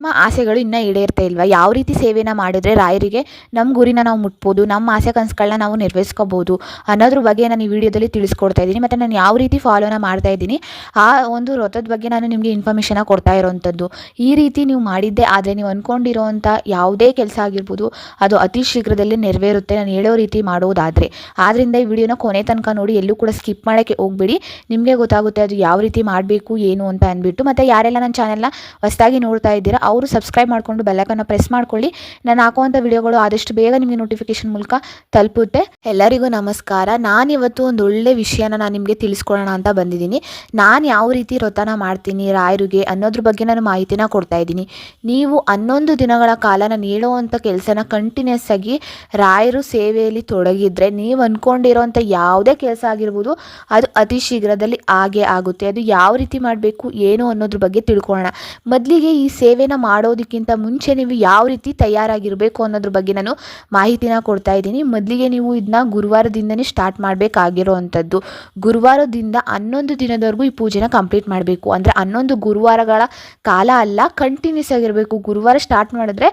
ನಮ್ಮ ಆಸೆಗಳು ಇನ್ನೂ ಈಡೇರ್ತಾ ಇಲ್ವಾ? ಯಾವ ರೀತಿ ಸೇವೆನ ಮಾಡಿದರೆ ರಾಯರಿಗೆ ನಮ್ಮ ಗುರಿನ ನಾವು ಮುಟ್ಬೋದು, ನಮ್ಮ ಆಸೆ ಕನಸುಗಳನ್ನ ನಾವು ನೆರವೇರಿಸ್ಕೋಬೋದು ಅನ್ನೋದ್ರ ಬಗ್ಗೆ ನಾನು ಈ ವಿಡಿಯೋದಲ್ಲಿ ತಿಳಿಸ್ಕೊಡ್ತಾ ಇದ್ದೀನಿ. ಮತ್ತು ನಾನು ಯಾವ ರೀತಿ ಫಾಲೋನ ಮಾಡ್ತಾ ಇದ್ದೀನಿ, ಆ ಒಂದು ವ್ರತದ ಬಗ್ಗೆ ನಾನು ನಿಮಗೆ ಇನ್ಫಾರ್ಮೇಷನ ಕೊಡ್ತಾ ಇರೋವಂಥದ್ದು ಈ ರೀತಿ ನೀವು ಮಾಡಿದ್ದೆ ಆದರೆ ನೀವು ಅಂದ್ಕೊಂಡಿರೋವಂಥ ಯಾವುದೇ ಕೆಲಸ ಆಗಿರ್ಬೋದು, ಅದು ಅತಿ ಶೀಘ್ರದಲ್ಲಿ ನೆರವೇರುತ್ತೆ. ನಾನು ಹೇಳೋ ರೀತಿ ಮಾಡೋದಾದರೆ. ಆದ್ದರಿಂದ ಈ ವಿಡಿಯೋನ ಕೊನೆ ತನಕ ನೋಡಿ, ಎಲ್ಲೂ ಕೂಡ ಸ್ಕಿಪ್ ಮಾಡೋಕ್ಕೆ ಹೋಗಬೇಡಿ. ನಿಮಗೆ ಗೊತ್ತಾಗುತ್ತೆ ಅದು ಯಾವ ರೀತಿ ಮಾಡಬೇಕು, ಏನು ಅಂತ ಅಂದ್ಬಿಟ್ಟು. ಮತ್ತು ಯಾರೆಲ್ಲ ನನ್ನ ಚಾನೆಲ್ನ ಹೊಸದಾಗಿ ನೋಡ್ತಾ ಇದ್ದೀರಾ ಅವರು ಸಬ್ಸ್ಕ್ರೈಬ್ ಮಾಡಿಕೊಂಡು ಬೆಲ್ಲೈಕನ್ನ ಪ್ರೆಸ್ ಮಾಡ್ಕೊಳ್ಳಿ. ನಾನು ಹಾಕುವಂಥ ವಿಡಿಯೋಗಳು ಆದಷ್ಟು ಬೇಗ ನಿಮಗೆ ನೋಟಿಫಿಕೇಶನ್ ಮೂಲಕ ತಲುಪುತ್ತೆ. ಎಲ್ಲರಿಗೂ ನಮಸ್ಕಾರ. ನಾನಿವತ್ತು ಒಂದು ಒಳ್ಳೆ ವಿಷಯನ ನಾನು ನಿಮಗೆ ತಿಳಿಸ್ಕೊಳ್ಳೋಣ ಅಂತ ಬಂದಿದ್ದೀನಿ. ನಾನು ಯಾವ ರೀತಿ ವ್ರತನ ಮಾಡ್ತೀನಿ, ರಾಯರಿಗೆ ಅನ್ನೋದ್ರ ಬಗ್ಗೆ ನಾನು ಮಾಹಿತಿನ ಕೊಡ್ತಾ ಇದ್ದೀನಿ. ನೀವು ಹನ್ನೊಂದು ದಿನಗಳ ಕಾಲ ನಾನು ಹೇಳೋವಂಥ ಕೆಲಸನ ಕಂಟಿನ್ಯೂಸ್ ಆಗಿ ರಾಯರು ಸೇವೆಯಲ್ಲಿ ತೊಡಗಿದ್ರೆ ನೀವು ಅಂದ್ಕೊಂಡಿರೋಂಥ ಯಾವುದೇ ಕೆಲಸ ಆಗಿರ್ಬೋದು, ಅದು ಅತಿ ಶೀಘ್ರದಲ್ಲಿ ಹಾಗೆ ಆಗುತ್ತೆ. ಅದು ಯಾವ ರೀತಿ ಮಾಡಬೇಕು, ಏನು ಅನ್ನೋದ್ರ ಬಗ್ಗೆ ತಿಳ್ಕೊಳ್ಳೋಣ. ಮೊದಲಿಗೆ ಈ ಸೇವೆನ ಮಾಡೋದಕ್ಕಿಂತ ಮುಂಚೆ ನೀವು ಯಾವ ರೀತಿ ತಯಾರಾಗಿರಬೇಕು ಅನ್ನೋದ್ರ ಬಗ್ಗೆ ನಾನು ಮಾಹಿತಿನ ಕೊಡ್ತಾ ಇದ್ದೀನಿ. ಮೊದಲಿಗೆ ನೀವು ಇದನ್ನ ಗುರುವಾರದಿಂದನೇ ಸ್ಟಾರ್ಟ್ ಮಾಡಬೇಕಾಗಿರೋ ಅಂಥದ್ದು ಗುರುವಾರದಿಂದ ಹನ್ನೊಂದು ದಿನದವರೆಗೂ ಈ ಪೂಜೆನ ಕಂಪ್ಲೀಟ್ ಮಾಡಬೇಕು. ಅಂದರೆ ಹನ್ನೊಂದು ಗುರುವಾರಗಳ ಕಾಲ ಅಲ್ಲ ಕಂಟಿನ್ಯೂಸ್ ಆಗಿರಬೇಕು. ಗುರುವಾರ ಸ್ಟಾರ್ಟ್ ಮಾಡಿದ್ರೆ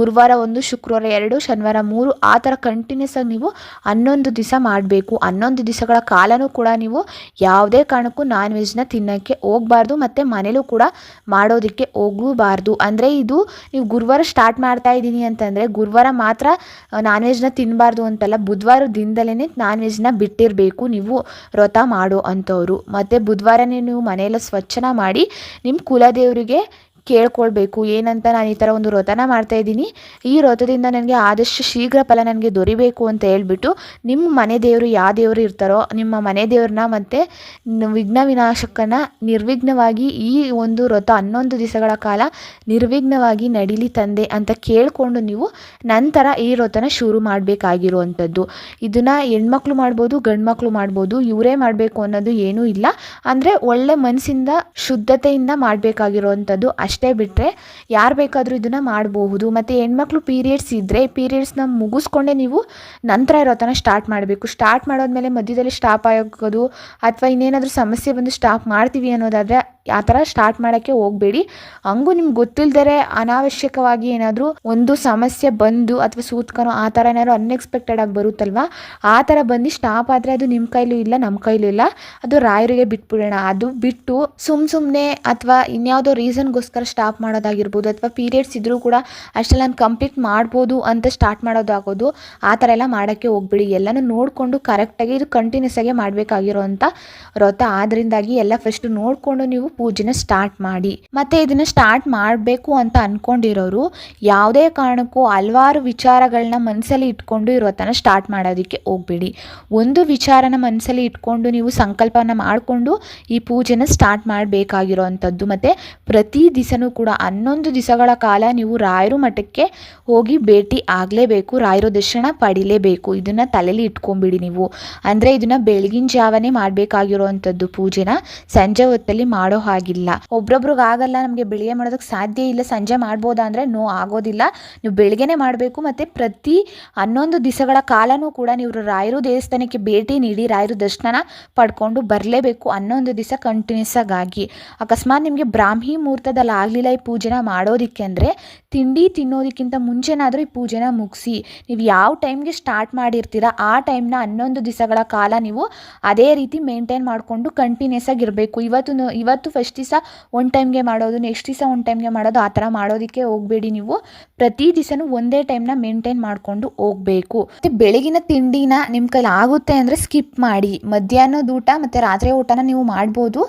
ಗುರುವಾರ ಒಂದು, ಶುಕ್ರವಾರ ಎರಡು, ಶನಿವಾರ ಮೂರು, ಆ ಥರ ಕಂಟಿನ್ಯೂಸ್ ಆಗಿ ನೀವು ಹನ್ನೊಂದು ದಿವಸ ಮಾಡಬೇಕು. ಹನ್ನೊಂದು ದಿವಸಗಳ ಕಾಲನೂ ಕೂಡ ನೀವು ಯಾವುದೇ ಕಾರಣಕ್ಕೂ ನಾನ್ ವೆಜ್ನ ತಿನ್ನೋಕ್ಕೆ ಹೋಗಬಾರ್ದು, ಮತ್ತು ಮನೇಲೂ ಕೂಡ ಮಾಡೋದಕ್ಕೆ ಹೋಗಬಾರ್ದು. ಅಂದರೆ ಇದು ನೀವು ಗುರುವಾರ ಸ್ಟಾರ್ಟ್ ಮಾಡ್ತಾ ಇದ್ದೀನಿ ಅಂತಂದರೆ ಗುರುವಾರ ಮಾತ್ರ ನಾನ್ ವೆಜ್ನ ತಿನ್ನಬಾರ್ದು ಅಂತಲ್ಲ, ಬುಧವಾರ ದಿನದಲ್ಲೇ ನಾನ್ ವೆಜ್ನ ಬಿಟ್ಟಿರಬೇಕು, ನೀವು ವ್ರತ ಮಾಡೋ ಅಂಥವ್ರು. ಮತ್ತು ಬುಧವಾರನೇ ನೀವು ಮನೆಯೆಲ್ಲ ಸ್ವಚ್ಛನ ಮಾಡಿ ನಿಮ್ಮ ಕುಲದೇವರಿಗೆ ಕೇಳ್ಕೊಳ್ಬೇಕು, ಏನಂತ ನಾನು ಈ ಥರ ಒಂದು ವ್ರತನ ಮಾಡ್ತಾ ಇದ್ದೀನಿ. ಈ ವ್ರತದಿಂದ ನನಗೆ ಆದಷ್ಟು ಶೀಘ್ರ ಫಲ ನನಗೆ ದೊರಿಬೇಕು ಅಂತ ಹೇಳ್ಬಿಟ್ಟು ನಿಮ್ಮ ಮನೆ ದೇವರು ಯಾವ ದೇವರು ಇರ್ತಾರೋ, ನಿಮ್ಮ ಮನೆ ದೇವ್ರನ್ನ ಮತ್ತು ವಿಘ್ನ ವಿನಾಶಕನ ನಿರ್ವಿಘ್ನವಾಗಿ ಈ ಒಂದು ವ್ರತ ಹನ್ನೊಂದು ದಿವಸಗಳ ಕಾಲ ನಿರ್ವಿಘ್ನವಾಗಿ ನಡೀಲಿ ತಂದೆ ಅಂತ ಕೇಳಿಕೊಂಡು ನೀವು ನಂತರ ಈ ವ್ರತನ ಶುರು ಮಾಡಬೇಕಾಗಿರುವಂಥದ್ದು. ಇದನ್ನು ಹೆಣ್ಮಕ್ಳು ಮಾಡ್ಬೋದು ಗಂಡು ಮಕ್ಕಳು ಮಾಡ್ಬೋದು, ಇವರೇ ಮಾಡಬೇಕು ಅನ್ನೋದು ಏನೂ ಇಲ್ಲ. ಅಂದರೆ ಒಳ್ಳೆ ಮನಸ್ಸಿಂದ, ಶುದ್ಧತೆಯಿಂದ ಮಾಡಬೇಕಾಗಿರುವಂಥದ್ದು ಅಷ್ಟೇ. ಬಿಟ್ಟರೆ ಯಾರು ಬೇಕಾದರೂ ಇದನ್ನು ಮಾಡಬಹುದು. ಮತ್ತು ಹೆಣ್ಮಕ್ಳು ಪೀರಿಯಡ್ಸ್ ಇದ್ದರೆ ಪೀರಿಯಡ್ಸ್ನ ಮುಗಿಸ್ಕೊಂಡೇ ನೀವು ನಂತರ ಇರೋತನ ಸ್ಟಾರ್ಟ್ ಮಾಡಬೇಕು. ಸ್ಟಾರ್ಟ್ ಮಾಡೋದ್ಮೇಲೆ ಮಧ್ಯದಲ್ಲಿ ಸ್ಟಾಪ್ ಆಗೋದು, ಅಥವಾ ಇನ್ನೇನಾದರೂ ಸಮಸ್ಯೆ ಬಂದು ಸ್ಟಾಪ್ ಮಾಡ್ತೀವಿ ಅನ್ನೋದಾದರೆ ಆ ಥರ ಸ್ಟಾರ್ಟ್ ಮಾಡೋಕ್ಕೆ ಹೋಗಬೇಡಿ. ಹಂಗೂ ನಿಮ್ಗೆ ಗೊತ್ತಿಲ್ಲದರೆ ಅನಾವಶ್ಯಕವಾಗಿ ಏನಾದರೂ ಒಂದು ಸಮಸ್ಯೆ ಬಂದು ಅಥವಾ ಸೂತ್ಕನೋ ಆ ಥರ ಏನಾದ್ರು ಅನ್ಎಕ್ಸ್ಪೆಕ್ಟೆಡ್ ಆಗಿ ಬರುತ್ತಲ್ವಾ? ಆ ಥರ ಬಂದು ಸ್ಟಾಪ್ ಆದರೆ ಅದು ನಿಮ್ಮ ಕೈಲೂ ಇಲ್ಲ ನಮ್ಮ ಕೈಲೂ ಇಲ್ಲ. ಅದು ರಾಯರಿಗೆ ಬಿಟ್ಬಿಡೋಣ. ಅದು ಬಿಟ್ಟು ಸುಮ್ಮ ಸುಮ್ಮನೆ ಅಥವಾ ಇನ್ಯಾವುದೋ ರೀಸನ್ಗೋಸ್ಕರ ಸ್ಟಾಪ್ ಮಾಡೋದಾಗಿರ್ಬೋದು ಅಥವಾ ಪೀರಿಯಡ್ಸ್ ಇದ್ದರೂ ಕೂಡ ಅಷ್ಟೆಲ್ಲ ನಾನು ಕಂಪ್ಲೀಟ್ ಮಾಡ್ಬೋದು ಅಂತ ಸ್ಟಾರ್ಟ್ ಮಾಡೋದಾಗೋದು ಆ ಥರ ಎಲ್ಲ ಮಾಡೋಕ್ಕೆ ಹೋಗ್ಬಿಡಿ. ಎಲ್ಲನೂ ನೋಡಿಕೊಂಡು ಕರೆಕ್ಟಾಗಿ ಇದು ಕಂಟಿನ್ಯೂಸ್ ಆಗಿ ಅಂತ ವ್ರತ. ಆದ್ದರಿಂದಾಗಿ ಎಲ್ಲ ಫಸ್ಟ್ ನೋಡಿಕೊಂಡು ನೀವು ಪೂಜೆನ ಸ್ಟಾರ್ಟ್ ಮಾಡಿ. ಮತ್ತೆ ಇದನ್ನ ಸ್ಟಾರ್ಟ್ ಮಾಡಬೇಕು ಅಂತ ಅನ್ಕೊಂಡಿರೋರು ಯಾವುದೇ ಕಾರಣಕ್ಕೂ ಹಲವಾರು ವಿಚಾರಗಳನ್ನ ಮನಸ್ಸಲ್ಲಿ ಇಟ್ಕೊಂಡು ಇರೋ ವ್ರತನ ಸ್ಟಾರ್ಟ್ ಮಾಡೋದಕ್ಕೆ ಹೋಗ್ಬೇಡಿ. ಒಂದು ವಿಚಾರನ ಮನಸ್ಸಲ್ಲಿ ಇಟ್ಕೊಂಡು ನೀವು ಸಂಕಲ್ಪನ ಮಾಡಿಕೊಂಡು ಈ ಪೂಜೆನ ಸ್ಟಾರ್ಟ್ ಮಾಡಬೇಕಾಗಿರೋವಂಥದ್ದು ಮತ್ತು ಪ್ರತಿ ದಿವಸನೂ ಕೂಡ ಹನ್ನೊಂದು ದಿವಸಗಳ ಕಾಲ ನೀವು ರಾಯರು ಮಠಕ್ಕೆ ಹೋಗಿ ಭೇಟಿ ಆಗಲೇಬೇಕು, ರಾಯರ ದರ್ಶನ ಪಡಿಲೇಬೇಕು. ಇದನ್ನು ತಲೆಯಲ್ಲಿ ಇಟ್ಕೊಂಬಿಡಿ ನೀವು. ಅಂದರೆ ಇದನ್ನು ಬೆಳಗಿನ ಜಾವನೇ ಮಾಡಬೇಕಾಗಿರೋವಂಥದ್ದು ಪೂಜೆನ. ಸಂಜೆ ಹೊತ್ತಲ್ಲಿ ಮಾಡೋ ಹಾಗಿಲ್ಲ. ಒಬ್ರೊಬ್ರಿಗೆ ಆಗಲ್ಲ, ನಮಗೆ ಬೆಳಿಗ್ಗೆ ಮಾಡೋದಕ್ಕೆ ಸಾಧ್ಯ ಇಲ್ಲ, ಸಂಜೆ ಮಾಡ್ಬೋದಾ ಅಂದರೆ ನೋ, ಆಗೋದಿಲ್ಲ. ನೀವು ಬೆಳಗ್ಗೆನೇ ಮಾಡಬೇಕು ಮತ್ತು ಪ್ರತಿ ಹನ್ನೊಂದು ದಿವಸಗಳ ಕಾಲನೂ ಕೂಡ ನೀವು ರಾಯರು ದೇವಸ್ಥಾನಕ್ಕೆ ಭೇಟಿ ನೀಡಿ, ರಾಯರು ದರ್ಶನ ಪಡ್ಕೊಂಡು ಬರಲೇಬೇಕು ಹನ್ನೊಂದು ದಿವಸ ಕಂಟಿನ್ಯೂಸ್ ಆಗಿ. ಅಕಸ್ಮಾತ್ ನಿಮಗೆ ಬ್ರಾಹ್ಮಿ ಮುಹೂರ್ತದಲ್ಲಿ ಆಗಲಿಲ್ಲ ಈ ಪೂಜೆನ ಮಾಡೋದಕ್ಕೆ ಅಂದರೆ ತಿಂಡಿ ತಿನ್ನೋದಕ್ಕಿಂತ ಮುಂಚೆನಾದರೂ ಈ ಪೂಜೆನ ಮುಗಿಸಿ. ನೀವು ಯಾವ ಟೈಮ್ಗೆ ಸ್ಟಾರ್ಟ್ ಮಾಡಿರ್ತೀರ, ಆ ಟೈಮ್ನ ಹನ್ನೊಂದು ದಿವಸಗಳ ಕಾಲ ನೀವು ಅದೇ ರೀತಿ ಮೇಂಟೈನ್ ಮಾಡಿಕೊಂಡು ಕಂಟಿನ್ಯೂಸ್ ಆಗಿರಬೇಕು. ಇವತ್ತು ನ- ಇವತ್ತು ಫಸ್ಟ್ ದಿವಸ ಒನ್ ಟೈಮ್ಗೆ ಮಾಡೋದು ನೆಕ್ಸ್ಟ್ ದಿವಸ ಒನ್ ಟೈಮ್ಗೆ ಮಾಡೋದು, ಆ ಥರ ಮಾಡೋದಕ್ಕೆ ಹೋಗಬೇಡಿ ನೀವು. ಪ್ರತಿ ದಿವಸನೂ ಒಂದೇ ಟೈಮ್ನ ಮೇಂಟೈನ್ ಮಾಡಿಕೊಂಡು ಹೋಗಬೇಕು. ಮತ್ತು ಬೆಳಗಿನ ತಿಂಡಿನ ನಿಮ್ಮ ಕೈಲಿ ಆಗುತ್ತೆ ಅಂದರೆ ಸ್ಕಿಪ್ ಮಾಡಿ. ಮಧ್ಯಾಹ್ನದ ಊಟ ಮತ್ತು ರಾತ್ರಿ ಊಟನ ನೀವು ಮಾಡ್ಬೋದು.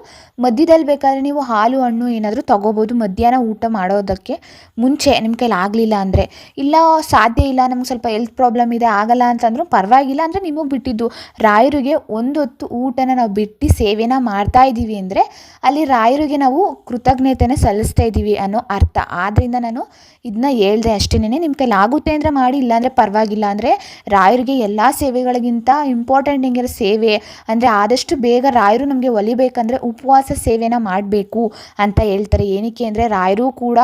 ಮಧ್ಯದಲ್ಲಿ ಬೇಕಾದ್ರೆ ನೀವು ಹಾಲು, ಹಣ್ಣು ಏನಾದರೂ ತೊಗೋಬೋದು ಮಧ್ಯಾಹ್ನ ಊಟ ಮಾಡೋದಕ್ಕೆ. ಮುಂಚೆ ನಿಮ್ಮ ಕೈಲಿ ಆಗಲಿಲ್ಲ ಅಂದರೆ. ಇಲ್ಲ, ಸಾಧ್ಯ ಇಲ್ಲ, ನಮ್ಗೆ ಸ್ವಲ್ಪ ಹೆಲ್ತ್ ಪ್ರಾಬ್ಲಮ್ ಇದೆ, ಆಗಲ್ಲ ಅಂತಂದ್ರೂ ಪರವಾಗಿಲ್ಲ ಅಂದರೆ ನಿಮಗೆ ಬಿಟ್ಟಿದ್ದು. ರಾಯರಿಗೆ ಒಂದು ಹೊತ್ತು ಊಟನ ನಾವು ಬಿಟ್ಟು ಸೇವೆನ ಮಾಡ್ತಾ ಇದ್ದೀವಿ ಅಂದರೆ ಅಲ್ಲಿ ರಾಯರಿಗೆ ನಾವು ಕೃತಜ್ಞತೆನ ಸಲ್ಲಿಸ್ತಾ ಇದ್ದೀವಿ ಅನ್ನೋ ಅರ್ಥ. ಆದ್ದರಿಂದ ನಾನು ಇದನ್ನ ಹೇಳ್ದೆ ಅಷ್ಟೇನೆ ನಿಮ್ಮ ಕೈಲಿ ಆಗುತ್ತೆ ಅಂದರೆ ಮಾಡಿ, ಇಲ್ಲಾಂದರೆ ಪರವಾಗಿಲ್ಲ ಅಂದರೆ ರಾಯರಿಗೆ ಎಲ್ಲ ಸೇವೆಗಳಿಗಿಂತ ಇಂಪಾರ್ಟೆಂಟ್ ಹಿಂಗಿರೋ ಸೇವೆ ಅಂದರೆ ಆದಷ್ಟು ಬೇಗ ರಾಯರು ನಮಗೆ ಒಲಿಬೇಕಂದ್ರೆ ಉಪವಾಸ ಸೇವೆನ ಮಾಡಬೇಕು ಅಂತ ಹೇಳ್ತಾರೆ. ಏನಕ್ಕೆ ಅಂದರೆ ರಾಯರು ಕೂಡ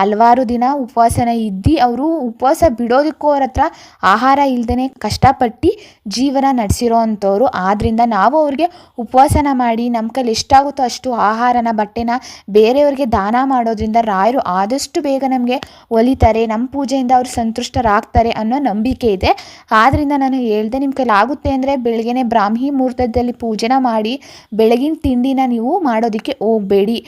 ಹಲವಾರು ದಿನ ಉಪವಾಸನ ಇದ್ದು ಅವರು ಉಪವಾಸ ಬಿಡೋದಕ್ಕೂ ಅವ್ರ ಹತ್ರ ಆಹಾರ ಇಲ್ದೇ ಕಷ್ಟಪಟ್ಟು ಜೀವನ ನಡೆಸಿರೋ ಅಂಥವ್ರು. ಆದ್ದರಿಂದ ನಾವು ಅವ್ರಿಗೆ ಉಪವಾಸನ ಮಾಡಿ ನಮ್ಮ ಕೈಲಿ ಎಷ್ಟಾಗುತ್ತೋ ಅಷ್ಟು ಆಹಾರ ಆಹಾರನ ಬಟ್ಟೆನ ಬೇರೆಯವ್ರಿಗೆ ದಾನ ಮಾಡೋದ್ರಿಂದ ರಾಯರು ಆದಷ್ಟು ಬೇಗ ನಮಗೆ ಒಲಿತಾರೆ ನಮ್ಮ ಪೂಜೆಯಿಂದ ಅವರು ಸಂತುಷ್ಟರಾಗ್ತಾರೆ ಅನ್ನೋ ನಂಬಿಕೆ ಇದೆ. ಆದ್ದರಿಂದ ನಾನು ಹೇಳ್ದೆ ನಿಮ್ಮ ಕೈಲಾಗುತ್ತೆ ಅಂದರೆ ಬೆಳಗ್ಗೆನೆ ಬ್ರಾಹ್ಮಿ ಮುಹೂರ್ತದಲ್ಲಿ ಪೂಜೆನ ಮಾಡಿ, ಬೆಳಗಿನ ತಿಂಡಿನ ನೀವು ಮಾಡೋದಕ್ಕೆ ಹೋಗಬೇಡಿ.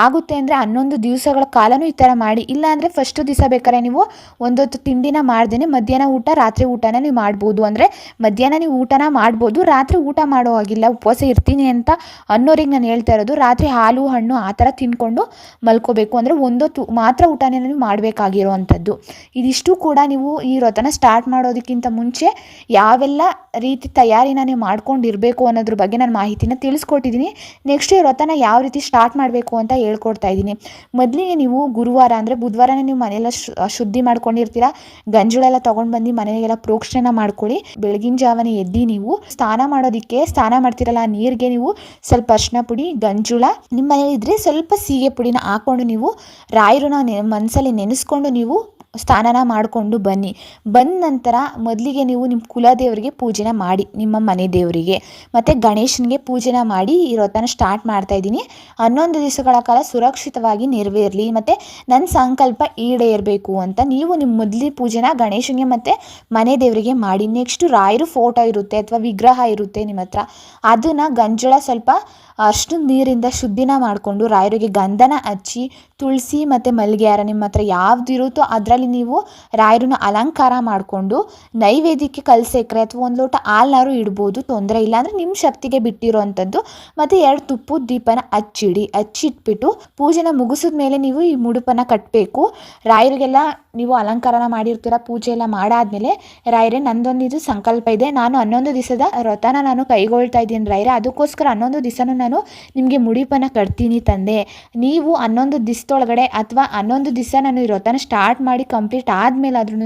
ಆಗುತ್ತೆ ಅಂದರೆ ಹನ್ನೊಂದು ದಿವಸಗಳ ಕಾಲನೂ ಈ ಥರ ಮಾಡಿ, ಇಲ್ಲ ಅಂದರೆ ಫಸ್ಟು ದಿವಸ ಬೇಕಾದ್ರೆ ನೀವು ಒಂದೊತ್ತು ತಿಂಡಿನ ಮಾಡ್ದೇನೆ ಮಧ್ಯಾಹ್ನ ಊಟ, ರಾತ್ರಿ ಊಟನ ನೀವು ಮಾಡ್ಬೋದು. ಅಂದರೆ ಮಧ್ಯಾಹ್ನ ನೀವು ಊಟನ ಮಾಡ್ಬೋದು, ರಾತ್ರಿ ಊಟ ಮಾಡೋ ಹಾಗಿಲ್ಲ, ಉಪವಾಸ ಇರ್ತೀನಿ ಅಂತ ಅನ್ನೋರಿಗೆ ನಾನು ಹೇಳ್ತಾ ಇರೋದು. ರಾತ್ರಿ ಹಾಲು, ಹಣ್ಣು ಆ ಥರ ತಿನ್ಕೊಂಡು ಮಲ್ಕೋಬೇಕು. ಅಂದರೆ ಒಂದೊತ್ತು ಮಾತ್ರ ಊಟನೇ ನೀವು ಮಾಡಬೇಕಾಗಿರೋ ಅಂಥದ್ದು ಇದಿಷ್ಟು ಕೂಡ ನೀವು ಈ ವ್ರತನ ಸ್ಟಾರ್ಟ್ ಮಾಡೋದಕ್ಕಿಂತ ಮುಂಚೆ ಯಾವೆಲ್ಲ ರೀತಿ ತಯಾರಿನ ನೀವು ಮಾಡ್ಕೊಂಡಿರಬೇಕು ಅನ್ನೋದ್ರ ಬಗ್ಗೆ ನಾನು ಮಾಹಿತಿನ ತಿಳಿಸ್ಕೊಟ್ಟಿದ್ದೀನಿ. ನೆಕ್ಸ್ಟ್ ಈ ವ್ರತನ ಯಾವ ರೀತಿ ಸ್ಟಾರ್ಟ್ ಮಾಡಬೇಕು ಅಂತ ಹೇಳ್ಕೊಡ್ತಾ ಇದ್ದೀನಿ. ಮೊದಲಿಗೆ ನೀವು ಗುರುವಾರ ಅಂದರೆ ಬುಧವಾರನೇ ನೀವು ಮನೆಯೆಲ್ಲ ಶುದ್ಧಿ ಮಾಡ್ಕೊಂಡಿರ್ತೀರ, ಗಂಜುಳೆಲ್ಲ ತೊಗೊಂಡು ಬಂದು ಮನೆಗೆಲ್ಲ ಪ್ರೋಕ್ಷಣೆ ಮಾಡ್ಕೊಳ್ಳಿ. ಬೆಳಗಿನ ಜಾವನೆ ಎದ್ದು ನೀವು ಸ್ನಾನ ಮಾಡೋದಕ್ಕೆ ಸ್ನಾನ ಮಾಡ್ತಿರಲ್ಲ ನೀರಿಗೆ ನೀವು ಸ್ವಲ್ಪ ಅರ್ಶಿನ ಪುಡಿ, ಗಂಜುಳ ನಿಮ್ಮ ಮನೇಲಿ ಇದ್ದರೆ ಸ್ವಲ್ಪ ಸೀಗೆ ಪುಡಿನ ಹಾಕ್ಕೊಂಡು ನೀವು ರಾಯರನ್ನ ಮನಸ್ಸಲ್ಲಿ ನೆನೆಸ್ಕೊಂಡು ನೀವು ಸ್ನಾನನ ಮಾಡಿಕೊಂಡು ಬನ್ನಿ. ಬಂದ ನಂತರ ಮೊದಲಿಗೆ ನೀವು ನಿಮ್ಮ ಕುಲದೇವರಿಗೆ ಪೂಜೆನ ಮಾಡಿ, ನಿಮ್ಮ ಮನೆ ದೇವರಿಗೆ. ಮತ್ತು ಗಣೇಶನಿಗೆ ಪೂಜೆನ ಮಾಡಿ ಈ ವ್ರತನ ಸ್ಟಾರ್ಟ್ ಮಾಡ್ತಾ ಇದ್ದೀನಿ. ಹನ್ನೊಂದು ದಿವಸಗಳ ಕಾಲ ಸುರಕ್ಷಿತವಾಗಿ ನೆರವೇರಲಿ, ಮತ್ತು ನನ್ನ ಸಂಕಲ್ಪ ಈಡೇರಬೇಕು ಅಂತ ನೀವು ನಿಮ್ಮ ಮೊದಲಿ ಪೂಜೆನ ಗಣೇಶನಿಗೆ ಮತ್ತು ಮನೆ ದೇವರಿಗೆ ಮಾಡಿ. ನೆಕ್ಸ್ಟು ರಾಯರು ಫೋಟೋ ಇರುತ್ತೆ ಅಥವಾ ವಿಗ್ರಹ ಇರುತ್ತೆ ನಿಮ್ಮ ಹತ್ರ. ಅದನ್ನು ಗಂಜಳ ಸ್ವಲ್ಪ ಅಷ್ಟು ನೀರಿಂದ ಶುದ್ಧಿನ ಮಾಡಿಕೊಂಡು ರಾಯರಿಗೆ ಗಂಧನ ಹಚ್ಚಿ, ತುಳಸಿ ಮತ್ತು ಮಲ್ಲಿಗೆ ಹಾರ ನಿಮ್ಮ ಹತ್ರ ಯಾವ್ದು ಇರುತ್ತೋ ಅದರಲ್ಲಿ ನೀವು ರಾಯರನ್ನು ಅಲಂಕಾರ ಮಾಡಿಕೊಂಡು ನೈವೇದ್ಯಕ್ಕೆ ಕಲ್ಸೆಕ್ರೆ ಅಥವಾ ಒಂದು ಲೋಟ ಹಾಲ್ನಾರು ಇಡ್ಬೋದು, ತೊಂದರೆ ಇಲ್ಲ ಅಂದರೆ ನಿಮ್ಮ ಶಕ್ತಿಗೆ ಬಿಟ್ಟಿರೋ ಅಂಥದ್ದು ಮತ್ತು ಎರಡು ತುಪ್ಪದ ದೀಪನ ಹಚ್ಚಿಡಿ. ಹಚ್ಚಿಟ್ಬಿಟ್ಟು ಪೂಜೆನ ಮುಗಿಸಿದ ಮೇಲೆ ನೀವು ಈ ಮುಡುಪನ್ನು ಕಟ್ಟಬೇಕು ರಾಯರಿಗೆಲ್ಲ ನೀವು ಅಲಂಕಾರನ ಮಾಡಿರ್ತೀರ, ಪೂಜೆ ಎಲ್ಲ ಮಾಡಾದ್ಮೇಲೆ ರಾಯರೇ, ನಂದೊಂದು ಇದು ಸಂಕಲ್ಪ ಇದೆ. ನಾನು ಹನ್ನೊಂದು ದಿವಸದ ವ್ರತನ ನಾನು ಕೈಗೊಳ್ತಾ ಇದ್ದೀನಿ ರಾಯರೇ. ಅದಕ್ಕೋಸ್ಕರ ಹನ್ನೊಂದು ದಿವಸನೂ ನಾನು ನಿಮಗೆ ಮುಡಿಪನ್ನು ಕಟ್ತೀನಿ ತಂದೆ. ನೀವು ಹನ್ನೊಂದು ದಿವಸದೊಳಗಡೆ ಅಥವಾ ಹನ್ನೊಂದು ದಿವಸ ನಾನು ಈ ವ್ರತನ ಸ್ಟಾರ್ಟ್ ಮಾಡಿ ಕಂಪ್ಲೀಟ್ ಆದಮೇಲಾದ್ರೂ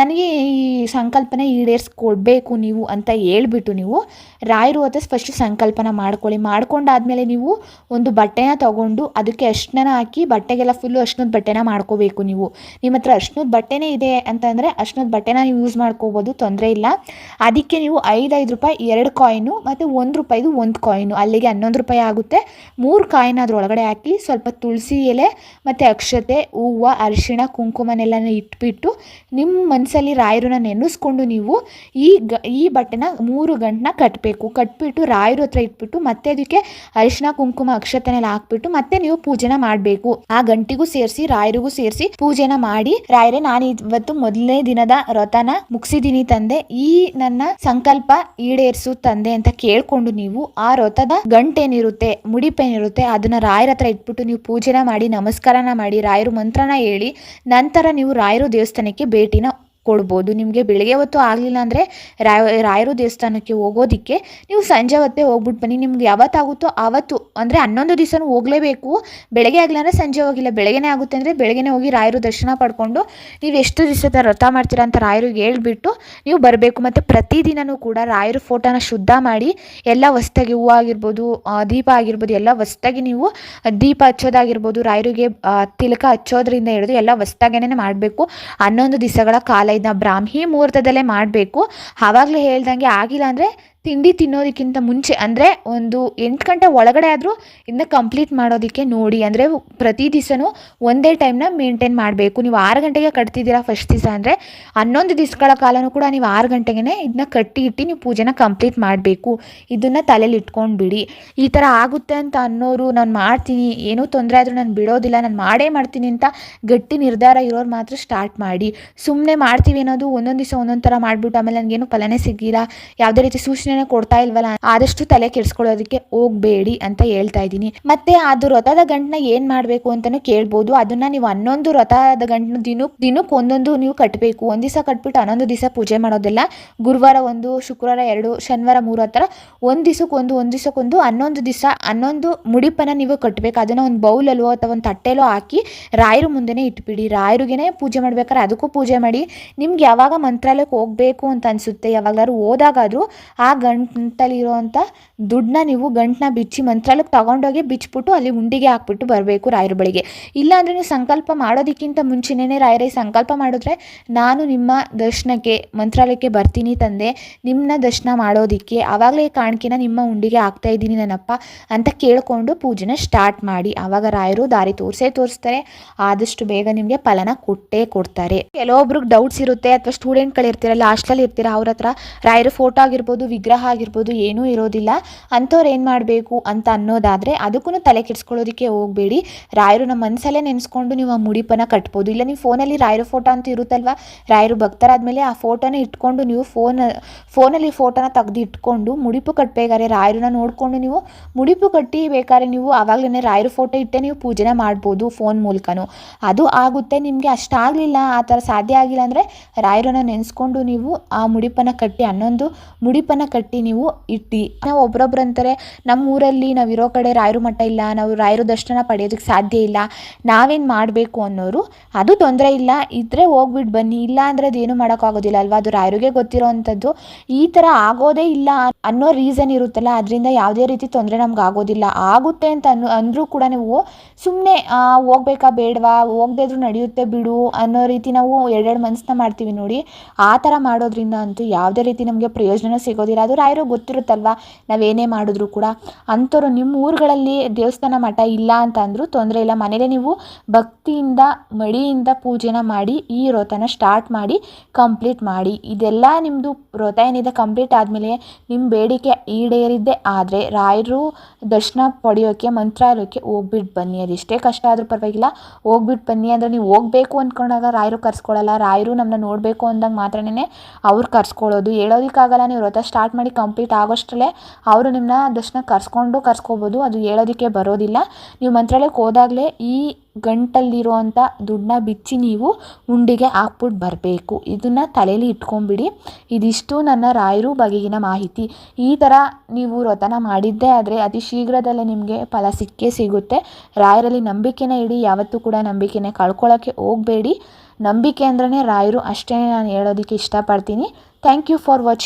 ನನಗೆ ಈ ಸಂಕಲ್ಪನೆ ಈಡೇರಿಸ್ಕೊಡ್ಬೇಕು ನೀವು ಅಂತ ಹೇಳ್ಬಿಟ್ಟು ನೀವು ರಾಯರು ಹತ್ರ ಫಸ್ಟ್ ಸಂಕಲ್ಪನ ಮಾಡ್ಕೊಳ್ಳಿ. ಮಾಡ್ಕೊಂಡಾದ್ಮೇಲೆ ನೀವು ಒಂದು ಬಟ್ಟೆನ ತಗೊಂಡು ಅದಕ್ಕೆ ಅರ್ಶನ ಹಾಕಿ ಬಟ್ಟೆಗೆಲ್ಲ ಫುಲ್ಲು ಅರ್ಶನದ ಬಟ್ಟೆನ ಮಾಡ್ಕೋಬೇಕು ನೀವು. ನಿಮ್ಮ ಹತ್ರ ಅರ್ಶನದ ಬಟ್ಟೆನೇ ಇದೆ ಅಂತಂದರೆ ಅರ್ಶನದ ಬಟ್ಟೆನ ನೀವು ಯೂಸ್ ಮಾಡ್ಕೋಬೋದು, ತೊಂದರೆ ಇಲ್ಲ. ಅದಕ್ಕೆ ನೀವು ಐದೈದು ರೂಪಾಯಿ ಎರಡು ಕಾಯಿನು ಮತ್ತು ಒಂದು ರೂಪಾಯಿದು ಒಂದು ಕಾಯಿನು ಅಲ್ಲಿಗೆ ಹನ್ನೊಂದು ರೂಪಾಯಿ ಆಗುತ್ತೆ. ಮೂರು ಕಾಯಿನ ಅದರೊಳಗಡೆ ಹಾಕಿ ಸ್ವಲ್ಪ ತುಳಸಿ ಎಲೆ ಮತ್ತು ಅಕ್ಷತೆ, ಹೂವು, ಅರಿಶಿಣ ಕುಂಕುಮನೆಲ್ಲನ ಇಟ್ಬಿಟ್ಟು ನಿಮ್ಮ ಮನಸ್ಸಲ್ಲಿ ರಾಯರನ್ನ ನೆನೆಸ್ಕೊಂಡು ನೀವು ಈ ಗ, ಈ ಬಟ್ಟೆನ ಮೂರು ಗಂಟನ್ನ ಕಟ್ಟಬೇಕು ಕಟ್ಬಿಟ್ಟು ರಾಯರ ಹತ್ರ ಇಟ್ಬಿಟ್ಟು ಮತ್ತೆ ಅದಕ್ಕೆ ಅರಿಶಿನ, ಕುಂಕುಮ, ಅಕ್ಷತೆನೆಲ್ಲ ಹಾಕ್ಬಿಟ್ಟು ಮತ್ತೆ ನೀವು ಪೂಜೆನ ಮಾಡಬೇಕು. ಆ ಗಂಟಿಗೂ ಸೇರಿಸಿ, ರಾಯರಿಗೂ ಸೇರಿಸಿ ಪೂಜೆನ ಮಾಡಿ ರಾಯರೇ, ನಾನು ಇವತ್ತು ಮೊದಲನೇ ದಿನದ ವ್ರತನ ಮುಗಿಸಿದ್ದೀನಿ ತಂದೆ. ಈ ನನ್ನ ಸಂಕಲ್ಪ ಈಡೇರಿಸು ತಂದೆ ಅಂತ ಕೇಳ್ಕೊಂಡು ನೀವು ಆ ವ್ರತದ ಗಂಟೇನಿರುತ್ತೆ, ಮುಡಿಪೇನಿರುತ್ತೆ, ಅದನ್ನ ರಾಯರ ಹತ್ರ ಇಟ್ಬಿಟ್ಟು ನೀವು ಪೂಜೆನ ಮಾಡಿ, ನಮಸ್ಕಾರನ ಮಾಡಿ, ರಾಯರು ಮಂತ್ರನ ಹೇಳಿ, ನಂತರ ರಾಯರು ದೇವಸ್ಥಾನಕ್ಕೆ ಭೇಟಿನ ಕೊಡ್ಬೋದು. ನಿಮಗೆ ಬೆಳಗ್ಗೆ ಹೊತ್ತು ಆಗಲಿಲ್ಲ ಅಂದರೆ ರಾಯ, ರಾಯರು ದೇವಸ್ಥಾನಕ್ಕೆ ಹೋಗೋದಕ್ಕೆ ನೀವು ಸಂಜೆ ಹೊತ್ತೇ ಹೋಗ್ಬಿಟ್ಟು ಬನ್ನಿ. ನಿಮ್ಗೆ ಯಾವತ್ತಾಗುತ್ತೋ ಆವತ್ತು, ಅಂದರೆ ಹನ್ನೊಂದು ದಿವಸನೂ ಹೋಗಲೇಬೇಕು. ಬೆಳಗ್ಗೆ ಆಗಲಿಲ್ಲ ಅಂದರೆ ಸಂಜೆ ಹೋಗಿಲ್ಲ. ಬೆಳಗ್ಗೆನೇ ಆಗುತ್ತೆ ಅಂದರೆ ಬೆಳಗ್ಗೆನೇ ಹೋಗಿ ರಾಯರು ದರ್ಶನ ಪಡ್ಕೊಂಡು ನೀವು ಎಷ್ಟು ದಿವಸದ ವ್ರತ ಮಾಡ್ತೀರಾ ಅಂತ ರಾಯರಿಗೆ ಹೇಳ್ಬಿಟ್ಟು ನೀವು ಬರಬೇಕು. ಮತ್ತು ಪ್ರತಿದಿನವೂ ಕೂಡ ರಾಯರು ಫೋಟೋನ ಶುದ್ಧ ಮಾಡಿ ಎಲ್ಲ ಹೊಸ್ತಾಗಿ ಹೂವು ಆಗಿರ್ಬೋದು ದೀಪ ಆಗಿರ್ಬೋದು, ಎಲ್ಲ ಹೊಸ್ತಾಗಿ ನೀವು ದೀಪ ಹಚ್ಚೋದಾಗಿರ್ಬೋದು, ರಾಯರಿಗೆ ತಿಲಕ ಹಚ್ಚೋದ್ರಿಂದ ಹಿಡಿದು ಎಲ್ಲ ಹೊಸ್ದಾಗೇನೆ ಮಾಡಬೇಕು. ಹನ್ನೊಂದು ದಿವಸಗಳ ಕಾಲ ಇದನ್ನ ಬ್ರಾಹ್ಮಿ ಮುಹೂರ್ತದಲ್ಲೇ ಮಾಡಬೇಕು. ಆವಾಗಲೇ ಹೇಳ್ದಂಗೆ ಆಗಿಲ್ಲ ಅಂದರೆ ತಿಂಡಿ ತಿನ್ನೋದಕ್ಕಿಂತ ಮುಂಚೆ, ಅಂದರೆ ಒಂದು ಎಂಟು ಗಂಟೆ ಒಳಗಡೆ ಆದರೂ ಇದನ್ನ ಕಂಪ್ಲೀಟ್ ಮಾಡೋದಕ್ಕೆ ನೋಡಿ. ಅಂದರೆ ಪ್ರತಿ ದಿವಸನೂ ಒಂದೇ ಟೈಮ್ನ ಮೇಂಟೈನ್ ಮಾಡಬೇಕು. ನೀವು ಆರು ಗಂಟೆಗೆ ಕಟ್ತಿದ್ದೀರಾ ಫಸ್ಟ್ ದಿವಸ ಅಂದರೆ, ಹನ್ನೊಂದು ದಿವಸಗಳ ಕಾಲನೂ ಕೂಡ ನೀವು ಆರು ಗಂಟೆಗೆ ಇದನ್ನ ಕಟ್ಟಿ ಇಟ್ಟು ನೀವು ಪೂಜೆನ ಕಂಪ್ಲೀಟ್ ಮಾಡಬೇಕು. ಇದನ್ನು ತಲೆಯಲ್ಲಿ ಇಟ್ಕೊಂಡು ಬಿಡಿ. ಈ ಥರ ಆಗುತ್ತೆ ಅಂತ ಅನ್ನೋರು, ನಾನು ಮಾಡ್ತೀನಿ, ಏನೂ ತೊಂದರೆ ಆದರೂ ನಾನು ಬಿಡೋದಿಲ್ಲ, ನಾನು ಮಾಡೇ ಮಾಡ್ತೀನಿ ಅಂತ ಗಟ್ಟಿ ನಿರ್ಧಾರ ಇರೋರು ಮಾತ್ರ ಸ್ಟಾರ್ಟ್ ಮಾಡಿ. ಸುಮ್ಮನೆ ಮಾಡ್ತೀವಿ ಅನ್ನೋದು ಒಂದೊಂದು ದಿವಸ ಒಂದೊಂದು ಥರ ಮಾಡಿಬಿಟ್ಟು ಆಮೇಲೆ ನನಗೇನು ಫಲನೇ ಸಿಗಿಲ್ಲ ಯಾವುದೇ ರೀತಿ ಸೂಚನೆ ಕೊಡ್ತಾ ಇಲ್ವಲ್ಲ, ಆದಷ್ಟು ತಲೆ ಕೆಡ್ಸ್ಕೊಳ್ಳೋದಕ್ಕೆ ಹೋಗ್ಬೇಡಿ ಅಂತ ಹೇಳ್ತಾ ಇದ್ದೀನಿ. ಮತ್ತೆ ಅದು ವ್ರತದ ಗಂಟನ ಏನ್ ಮಾಡ್ಬೇಕು ಅಂತಾನು ಕೇಳ್ಬೋದು. ಅದನ್ನ ನೀವು ಹನ್ನೊಂದು ವ್ರತದ ಗಂಟನ ದಿನಕ್ಕೆ ದಿನಕ್ಕೆ ಒಂದೊಂದು ನೀವು ಕಟ್ಟಬೇಕು ಒಂದ್ ದಿವಸ ಕಟ್ಬಿಟ್ಟು ಹನ್ನೊಂದು ದಿವಸ ಪೂಜೆ ಮಾಡೋದಿಲ್ಲ ಗುರುವಾರ ಒಂದು, ಶುಕ್ರವಾರ ಎರಡು, ಶನಿವಾರ ಮೂರು ಹತ್ರ ಒಂದ್ ಒಂದು ದಿವಸಕ್ಕೆ ಒಂದು ದಿವಸಕ್ಕೊಂದು ಹನ್ನೊಂದು ದಿವಸ, ಹನ್ನೊಂದು ಮುಡಿಪನ್ನ ನೀವು ಕಟ್ಟಬೇಕು ಅದನ್ನ ಒಂದು ಬೌಲಲ್ಲೋ ಅಥವಾ ಒಂದು ತಟ್ಟೆಲೋ ಹಾಕಿ ರಾಯರು ಮುಂದೆನೇ ಇಟ್ಬಿಡಿ. ರಾಯರಿಗೆನೆ ಪೂಜೆ ಮಾಡ್ಬೇಕಾದ್ರೆ ಅದಕ್ಕೂ ಪೂಜೆ ಮಾಡಿ. ನಿಮ್ಗೆ ಯಾವಾಗ ಮಂತ್ರಾಲಯಕ್ಕೆ ಹೋಗ್ಬೇಕು ಅಂತ ಅನ್ಸುತ್ತೆ, ಯಾವಾಗಲಾದ್ರು ಹೋದಾಗಾದ್ರೂ ಆ ಗಂಟಲಿರುವಂಥ ದುಡ್ಡನ್ನ ನೀವು ಗಂಟನ್ನ ಬಿಚ್ಚಿ ಮಂತ್ರಾಲಯಕ್ಕೆ ತಗೊಂಡೋಗಿ ಬಿಚ್ಚಿಬಿಟ್ಟು ಅಲ್ಲಿ ಉಂಡಿಗೆ ಹಾಕ್ಬಿಟ್ಟು ಬರಬೇಕು ರಾಯರ ಬಳಿಗೆ. ಇಲ್ಲಾಂದರೆ ನೀವು ಸಂಕಲ್ಪ ಮಾಡೋದಕ್ಕಿಂತ ಮುಂಚೆನೇ ರಾಯರೇ ಸಂಕಲ್ಪ ಮಾಡಿದ್ರೆ ನಾನು ನಿಮ್ಮ ದರ್ಶನಕ್ಕೆ, ಮಂತ್ರಾಲಯಕ್ಕೆ ಬರ್ತೀನಿ ತಂದೆ ನಿಮ್ಮನ್ನ ದರ್ಶನ ಮಾಡೋದಕ್ಕೆ, ಆವಾಗಲೇ ಕಾಣಿಕೆನ ನಿಮ್ಮ ಉಂಡಿಗೆ ಹಾಕ್ತಾ ಇದ್ದೀನಿ ನನ್ನಪ್ಪ ಅಂತ ಕೇಳಿಕೊಂಡು ಪೂಜೆನ ಸ್ಟಾರ್ಟ್ ಮಾಡಿ. ಆವಾಗ ರಾಯರು ದಾರಿ ತೋರಿಸೇ ತೋರಿಸ್ತಾರೆ, ಆದಷ್ಟು ಬೇಗ ನಿಮಗೆ ಫಲನ ಕೊಟ್ಟೇ ಕೊಡ್ತಾರೆ. ಕೆಲವೊಬ್ರಿಗೆ ಡೌಟ್ಸ್ ಇರುತ್ತೆ, ಅಥವಾ ಸ್ಟೂಡೆಂಟ್ಗಳು ಇರ್ತೀರಲ್ಲ ಹಾಸ್ಟೆಲ್ ಇರ್ತೀರ, ಅವ್ರ ಹತ್ರ ರಾಯರು ಫೋಟೋ ಆಗಿರ್ಬೋದು, ವಿಗ್ರಹ ಆಗಿರ್ಬೋದು, ಏನೂ ಇರೋದಿಲ್ಲ. ಅಂಥವ್ರು ಏನು ಮಾಡಬೇಕು ಅಂತ ಅನ್ನೋದಾದರೆ ಅದಕ್ಕೂ ತಲೆ ಕೆಡಿಸ್ಕೊಳ್ಳೋದಕ್ಕೆ ಹೋಗಬೇಡಿ. ರಾಯರು ನಮ್ಮ ಮನಸ್ಸಲ್ಲೇ ನೆನೆಸ್ಕೊಂಡು ನೀವು ಆ ಮುಡಿಪನ ಕಟ್ಬೋದು. ಇಲ್ಲ ನೀವು ಫೋನಲ್ಲಿ ರಾಯರ ಫೋಟೋ ಅಂತ ಇರುತ್ತಲ್ವ? ರಾಯರು ಭಕ್ತರಾದಮೇಲೆ ಆ ಫೋಟೋನ ಇಟ್ಕೊಂಡು ನೀವು ಫೋನ್, ಫೋನಲ್ಲಿ ಫೋಟೋನ ತೆಗೆದು ಇಟ್ಕೊಂಡು ಮುಡಿಪು ಕಟ್ಟಬೇಕಾದ್ರೆ ರಾಯರನ್ನ ನೋಡಿಕೊಂಡು ನೀವು ಮುಡಿಪು ಕಟ್ಟಿ ಬೇಕಾದ್ರೆ ನೀವು ಆವಾಗಲೇ ರಾಯರ ಫೋಟೋ ಇಟ್ಟೆ ನೀವು ಪೂಜೆನ ಮಾಡ್ಬೋದು ಫೋನ್ ಮೂಲಕನೂ. ಅದು ಆಗುತ್ತೆ, ನಿಮಗೆ ಅಷ್ಟಾಗಲಿಲ್ಲ, ಆ ಥರ ಸಾಧ್ಯ ಆಗಿಲ್ಲ ಅಂದರೆ ರಾಯರನ್ನ ನೆನೆಸ್ಕೊಂಡು ನೀವು ಆ ಮುಡಿಪನ್ನ ಕಟ್ಟಿ ಹನ್ನೊಂದು ಮುಡಿಪನ್ನ ನೀವು ಇಟ್ಟು. ನಾವು ಒಬ್ರೊಬ್ರು ಅಂತಾರೆ ನಮ್ಮ ಊರಲ್ಲಿ ನಾವು ಇರೋ ಕಡೆ ರಾಯರು ಮಠ ಇಲ್ಲ, ನಾವು ರಾಯರು ದರ್ಶನ ಪಡೆಯೋದಕ್ಕೆ ಸಾಧ್ಯ ಇಲ್ಲ, ನಾವೇನು ಮಾಡಬೇಕು ಅನ್ನೋರು ಅದು ತೊಂದರೆ ಇಲ್ಲ. ಇದ್ದರೆ ಹೋಗ್ಬಿಟ್ಟು ಬನ್ನಿ, ಇಲ್ಲ ಅಂದರೆ ಅದೇನು ಮಾಡೋಕ್ಕಾಗೋದಿಲ್ಲ ಅಲ್ವಾ? ಅದು ರಾಯರಿಗೆ ಗೊತ್ತಿರೋ ಅಂಥದ್ದು. ಈ ಥರ ಆಗೋದೇ ಇಲ್ಲ ಅನ್ನೋ ರೀಸನ್ ಇರುತ್ತಲ್ಲ, ಅದರಿಂದ ಯಾವುದೇ ರೀತಿ ತೊಂದರೆ ನಮ್ಗೆ ಆಗೋದಿಲ್ಲ. ಆಗುತ್ತೆ ಅಂತ ಅನ್ನು, ಅಂದರೂ ಕೂಡ ನೀವು ಸುಮ್ಮನೆ ಹೋಗ್ಬೇಕಾ ಬೇಡವಾ? ಹೋಗದೇ ಇದ್ರೂ ನಡೆಯುತ್ತೆ ಬಿಡು ಅನ್ನೋ ರೀತಿ ನಾವು ಎರಡೆರಡು ಮನಸ್ಸನ್ನ ಮಾಡ್ತೀವಿ ನೋಡಿ. ಆ ಥರ ಮಾಡೋದ್ರಿಂದ ಅಂತೂ ಯಾವುದೇ ರೀತಿ ನಮಗೆ ಪ್ರಯೋಜನ ಸಿಗೋದಿಲ್ಲ. ರಾಯರು ಗೊತ್ತಿರುತ್ತಲ್ವ? ನಾವೇನೇ ಮಾಡಿದ್ರು ಕೂಡ. ಅಂಥವ್ರು ನಿಮ್ಮ ಊರುಗಳಲ್ಲಿ ದೇವಸ್ಥಾನ ಮಠ ಇಲ್ಲ ಅಂತ ಅಂದರೂ ತೊಂದರೆ ಇಲ್ಲ. ಮನೇಲೆ ನೀವು ಭಕ್ತಿಯಿಂದ, ಮಡಿಯಿಂದ ಪೂಜೆನ ಮಾಡಿ, ಈ ವ್ರತನ ಸ್ಟಾರ್ಟ್ ಮಾಡಿ ಕಂಪ್ಲೀಟ್ ಮಾಡಿ. ಇದೆಲ್ಲ ನಿಮ್ಮದು ವ್ರತ ಏನಿದೆ ಕಂಪ್ಲೀಟ್ ಆದಮೇಲೆ ನಿಮ್ಮ ಬೇಡಿಕೆ ಈಡೇರಿದ್ದೇ ಆದರೆ ರಾಯರು ದರ್ಶನ ಪಡೆಯೋಕ್ಕೆ ಮಂತ್ರಾಲಯಕ್ಕೆ ಹೋಗ್ಬಿಟ್ಟು ಬನ್ನಿ. ಅದೆಷ್ಟೇ ಕಷ್ಟ ಆದರೂ ಪರವಾಗಿಲ್ಲ. ಹೋಗ್ಬಿಟ್ಟು ಬನ್ನಿ ಅಂದರೆ ನೀವು ಹೋಗಬೇಕು ಅಂದ್ಕೊಂಡಾಗ ರಾಯರು ಕರ್ಸ್ಕೊಳ್ಳಲ್ಲ ರಾಯರು ನಮ್ಮನ್ನ ನೋಡಬೇಕು ಅಂದಾಗ ಮಾತ್ರನೇ ಅವ್ರು ಕರ್ಸ್ಕೊಳ್ಳೋದು ಹೇಳೋದಕ್ಕಾಗಲ್ಲ ನೀವು ವ್ರತ ಸ್ಟಾರ್ಟ್ ಮಾಡಿ ಕಂಪ್ಲೀಟ್ ಆಗೋಷ್ಟರಲ್ಲೇ ಅವರು ನಿಮ್ಮನ್ನ ದರ್ಶನ ಕರ್ಸ್ಕೊಂಡು ಕರ್ಸ್ಕೋಬೋದು. ಅದು ಹೇಳೋದಕ್ಕೆ ಬರೋದಿಲ್ಲ. ನೀವು ಮಂತ್ರಾಲಯಕ್ಕೆ ಹೋದಾಗಲೇ ಈ ಗಂಟಲ್ಲಿರುವಂಥ ದುಡ್ಡನ್ನ ಬಿಚ್ಚಿ ನೀವು ಉಂಡಿಗೆ ಹಾಕ್ಬಿಟ್ಟು ಬರಬೇಕು. ಇದನ್ನು ತಲೆಯಲ್ಲಿ ಇಟ್ಕೊಂಬಿಡಿ ಇದಿಷ್ಟು ನನ್ನ ರಾಯರು ಬಗೆಗಿನ ಮಾಹಿತಿ. ಈ ಥರ ನೀವು ವ್ರತನ ಮಾಡಿದ್ದೇ ಆದರೆ ಅತಿ ಶೀಘ್ರದಲ್ಲೇ ನಿಮಗೆ ಫಲ ಸಿಕ್ಕೇ ಸಿಗುತ್ತೆ. ರಾಯರಲ್ಲಿ ನಂಬಿಕೆನೇ ಇಡಿ, ಯಾವತ್ತೂ ಕೂಡ ನಂಬಿಕೆನೇ ಕಳ್ಕೊಳ್ಳೋಕ್ಕೆ ಹೋಗಬೇಡಿ. ನಂಬಿಕೆ ಅಂದ್ರೇ ರಾಯರು ಅಷ್ಟೇ ನಾನು ಹೇಳೋದಕ್ಕೆ ಇಷ್ಟಪಡ್ತೀನಿ. Thank you for watching